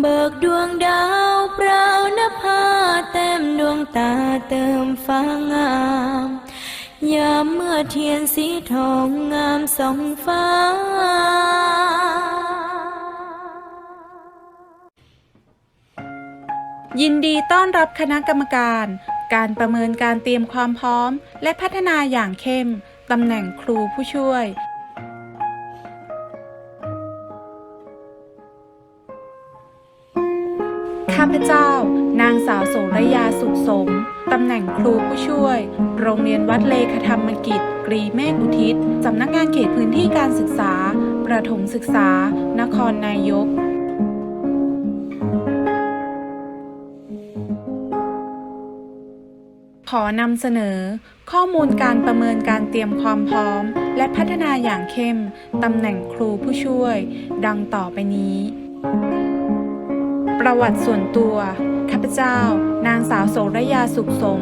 เบิกดวงดาวเปล่านภาเต็มดวงตาเติมฟ้างาม ยามเมื่อเทียนสีทองงามสองฟ้า ยินดีต้อนรับคณะกรรมการ การประเมินการเตรียมความพร้อม และพัฒนาอย่างเข้ม ตำแหน่งครูผู้ช่วย ข้าพเจ้า นางสาวโสระยาสุขสม ตำแหน่งครูผู้ช่วย โรงเรียนวัดเลขธรรมกิจ กรีเมฆอุทิศ สำนักงานเขตพื้นที่การศึกษา ประถมศึกษา นครนายกขอนำเสนอ ข้อมูลการประเมินการเตรียมความพร้อม และพัฒนาอย่างเข้ม ตำแหน่งครูผู้ช่วย ดังต่อไปนี้ ประวัติส่วนตัวข้าพเจ้า นางสาวโสระยาสุขสม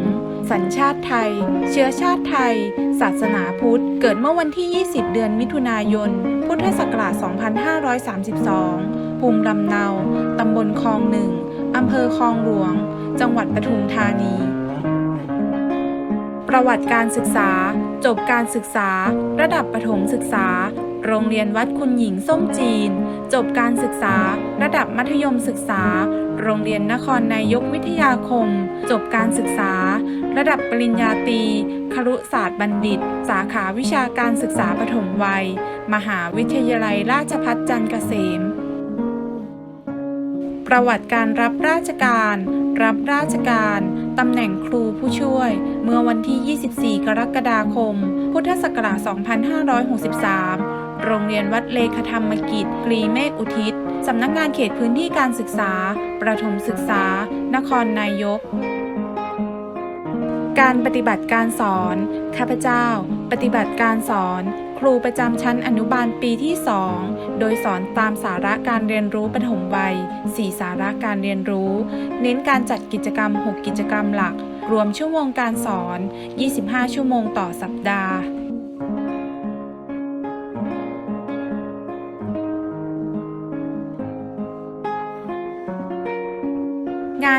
สัญชาติไทย เชื้อชาติไทย ศาสนาพุทธ เกิดเมื่อวันที่ 20 เดือนมิถุนายน พุทธศักราช 2532 ภูมิลำเนา ตำบลคลองหนึ่งอำเภอคลองหลวง จังหวัดปทุมธานี ประวัติการศึกษา จบการศึกษา ระดับประถมศึกษา โรงเรียนวัดคุณหญิงส้มจีน จบการศึกษา ระดับมัธยมศึกษา โรงเรียนนครนายกวิทยาคม จบการศึกษา ระดับปริญญาตรีครุศาสตร์บัณฑิต สาขาวิชาการศึกษาปฐมวัย มหาวิทยาลัยราชภัฏจันทร์เกษม ประวัติการรับราชการ รับราชการตำแหน่งครูผู้ช่วย เมื่อวันที่ 24 กรกฎาคม พุทธศักราช 2563 โรงเรียนวัดเลขธรรมกิจกรีเมฆอุทิศ สำนักงานเขตพื้นที่การศึกษา ประถมศึกษา นครนายก การปฏิบัติการสอน ข้าพเจ้า ปฏิบัติการสอน ครูประจำชั้นอนุบาลปีที่2โดยสอนตามสาระการเรียนรู้ปฐมวัย 4 สาระการเรียนรู้ เน้นการจัดกิจกรรม 6 กิจกรรมหลัก รวมชั่วโมงการสอน 25 ชั่วโมงต่อสัปดาห์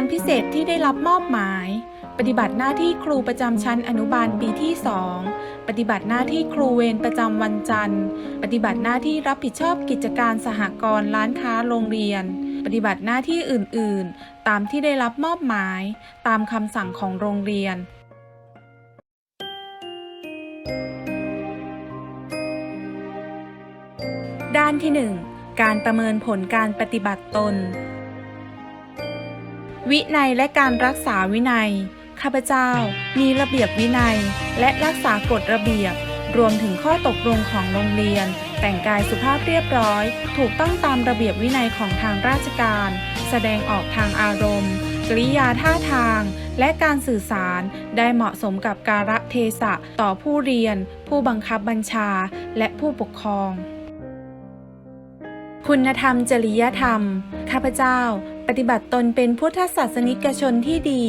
านพิเศษที่ได้รับมอบหมาย ปฏิบัติหน้าที่ครูประจำชั้นอนุบาลปีที่ 2 ปฏิบัติหน้าที่ครูเวรประจำวันจันทร์ ปฏิบัติหน้าที่รับผิดชอบกิจการสหกรณ์ร้านค้าโรงเรียน ปฏิบัติหน้าที่อื่น ๆ ตามที่ได้รับมอบหมาย ตามคำสั่งของโรงเรียนด้านที่ 1 การประเมินผลการปฏิบัติตน วินัยและการรักษาวินัย ข้าพเจ้ามีระเบียบวินัย และรักษากฎระเบียบ รวมถึงข้อตกลงของโรงเรียน แต่งกายสุภาพเรียบร้อย ถูกต้องตามระเบียบวินัยของทางราชการ แสดงออกทางอารมณ์ กริยาท่าทาง และการสื่อสารได้เหมาะสมกับการะเทศะต่อผู้เรียน ผู้บังคับบัญชา และผู้ปกครองคุณธรรมจริยธรรม ข้าพเจ้า ปฏิบัติตนเป็นพุทธศาสนิกชนที่ดี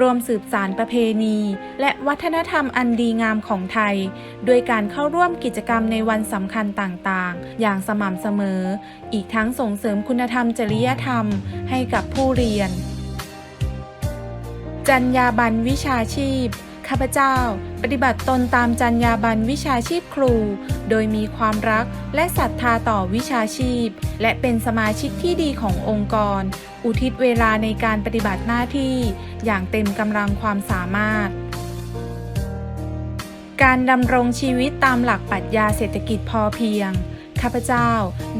รวมสืบสารประเพณี และวัฒนธรรมอันดีงามของไทยด้วยการเข้าร่วมกิจกรรมในวันสำคัญต่างๆ อย่างสม่ำเสมอ อีกทั้งส่งเสริมคุณธรรมจริยธรรมให้กับผู้เรียนจรรยาบรรณวิชาชีพ ข้าพเจ้า ปฏิบัติตนตามจรรยาบรรณวิชาชีพครู โดยมีความรักและศรัทธาต่อวิชาชีพ และเป็นสมาชิกที่ดีขององค์กร อุทิศเวลาในการปฏิบัติหน้าที่ อย่างเต็มกำลังความสามารถ การดำรงชีวิตตามหลักปรัชญาเศรษฐกิจพอเพียง ข้าพเจ้า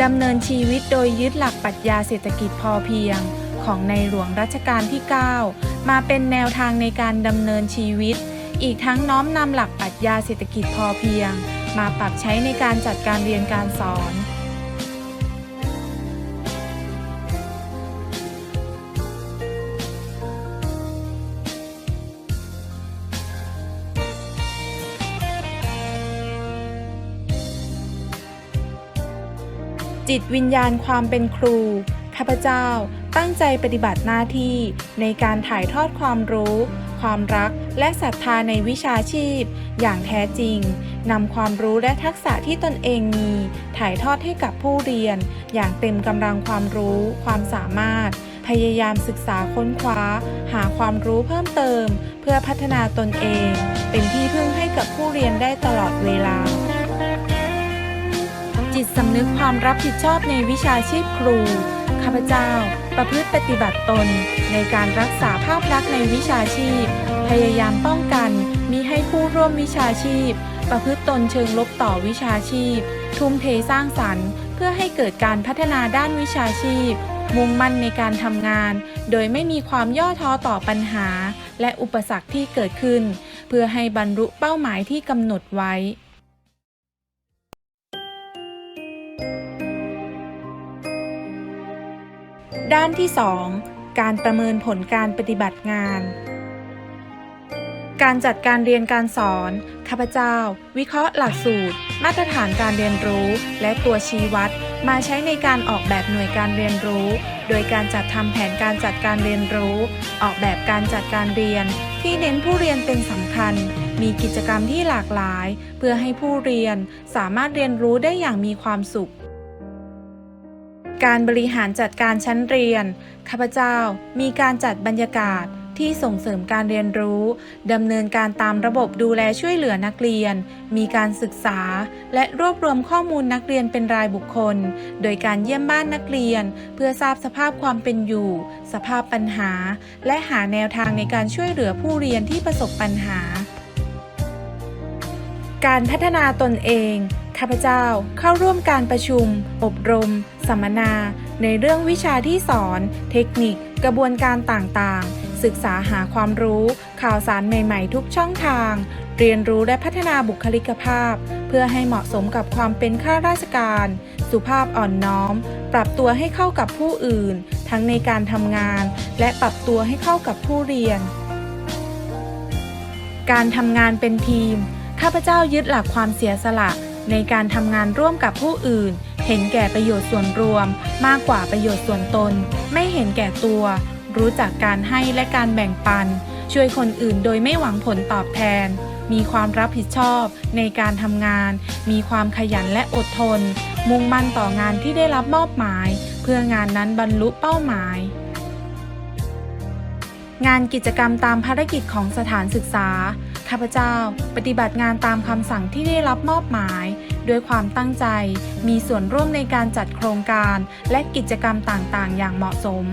ดำเนินชีวิตโดยยึดหลักปรัชญาเศรษฐกิจพอเพียง ของในหลวงรัชกาลที่ 9มาเป็นแนวทางในการดำเนินชีวิต อีกทั้งน้อมนำหลักปรัชญาเศรษฐกิจพอเพียง มาปรับใช้ในการจัดการเรียนการสอนจิตวิญญาณความเป็นครู ข้าพเจ้าตั้งใจปฏิบัติหน้าที่ในการถ่ายทอดความรู้ ความรักและศรัทธาในวิชาชีพ อย่างแท้จริงนำความรู้และทักษะที่ตนเองมี ถ่ายทอดให้กับผู้เรียน อย่างเต็มกำลังความรู้ ความสามารถ พยายามศึกษาค้นคว้า หาความรู้เพิ่มเติม เพื่อพัฒนาตนเอง เป็นที่พึ่งให้กับผู้เรียนได้ตลอดเวลา จิตสำนึกความรับผิดชอบในวิชาชีพครูข้าพเจ้า ประพฤติปฏิบัติตน ในการรักษาภาพลักษณ์ในวิชาชีพ พยายามป้องกันมิให้ผู้ร่วมวิชาชีพ ประพฤติตนเชิงลบต่อวิชาชีพ ทุ่มเทสร้างสรรค์ เพื่อให้เกิดการพัฒนาด้านวิชาชีพ มุ่งมั่นในการทำงาน โดยไม่มีความย่อท้อต่อปัญหา และอุปสรรคที่เกิดขึ้น เพื่อให้บรรลุเป้าหมายที่กำหนดไว้ ด้านที่ 2 การประเมินผลการปฏิบัติงาน การจัดการเรียนการสอน ข้าพเจ้า วิเคราะห์หลักสูตร มาตรฐานการเรียนรู้ และตัวชี้วัด มาใช้ในการออกแบบหน่วยการเรียนรู้ โดยการจัดทำแผนการจัดการเรียนรู้ ออกแบบการจัดการเรียน ที่เน้นผู้เรียนเป็นสำคัญ มีกิจกรรมที่หลากหลาย เพื่อให้ผู้เรียนสามารถเรียนรู้ได้อย่างมีความสุข การบริหารจัดการชั้นเรียน ข้าพเจ้ามีการจัดบรรยากาศที่ส่งเสริมการเรียนรู้ดำเนินการตามระบบดูแลช่วยเหลือนักเรียน มีการศึกษา และรวบรวมข้อมูลนักเรียนเป็นรายบุคคล โดยการเยี่ยมบ้านนักเรียน เพื่อทราบสภาพความเป็นอยู่ สภาพปัญหา และหาแนวทางในการช่วยเหลือผู้เรียนที่ประสบปัญหา การพัฒนาตนเอง ข้าพเจ้าเข้าร่วมการประชุม อบรม สัมมนา ในเรื่องวิชาที่สอน เทคนิค กระบวนการต่างๆ ศึกษาหาความรู้ ข่าวสารใหม่ๆ ทุกช่องทาง เรียนรู้และพัฒนาบุคลิกภาพ เพื่อให้เหมาะสมกับความเป็นข้าราชการ สุภาพอ่อนน้อม ปรับตัวให้เข้ากับผู้อื่น ทั้งในการทำงาน และปรับตัวให้เข้ากับผู้เรียน การทำงานเป็นทีมข้าพเจ้ายึดหลักความเสียสละ ในการทำงานร่วมกับผู้อื่น เห็นแก่ประโยชน์ส่วนรวม มากกว่าประโยชน์ส่วนตน ไม่เห็นแก่ตัว รู้จักการให้และการแบ่งปัน ช่วยคนอื่นโดยไม่หวังผลตอบแทน มีความรับผิดชอบในการทำงาน มีความขยันและอดทน มุ่งมั่นต่องานที่ได้รับมอบหมาย เพื่องานนั้นบรรลุเป้าหมายงานกิจกรรมตามภารกิจของสถานศึกษา ข้าพเจ้าปฏิบัติงานตามคำสั่งที่ได้รับมอบหมายด้วยความตั้งใจ มีส่วนร่วมในการจัดโครงการ และกิจกรรมต่างๆ อย่างเหมาะสม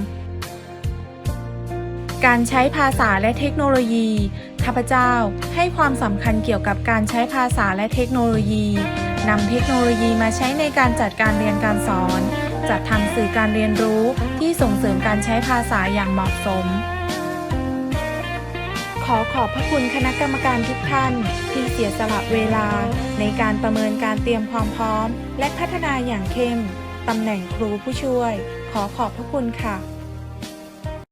การใช้ภาษาและเทคโนโลยีข้าพเจ้าให้ความสำคัญเกี่ยวกับการใช้ภาษาและเทคโนโลยีนำเทคโนโลยีมาใช้ในการจัดการเรียนการสอน จัดทำสื่อการเรียนรู้ที่ส่งเสริมการใช้ภาษาอย่างเหมาะสม ขอขอบพระคุณคณะกรรมการทุกท่าน ที่เสียสละเวลา ในการประเมินการเตรียมความพร้อม และพัฒนาอย่างเข้มตำแหน่งครูผู้ช่วย ขอขอบพระคุณค่ะ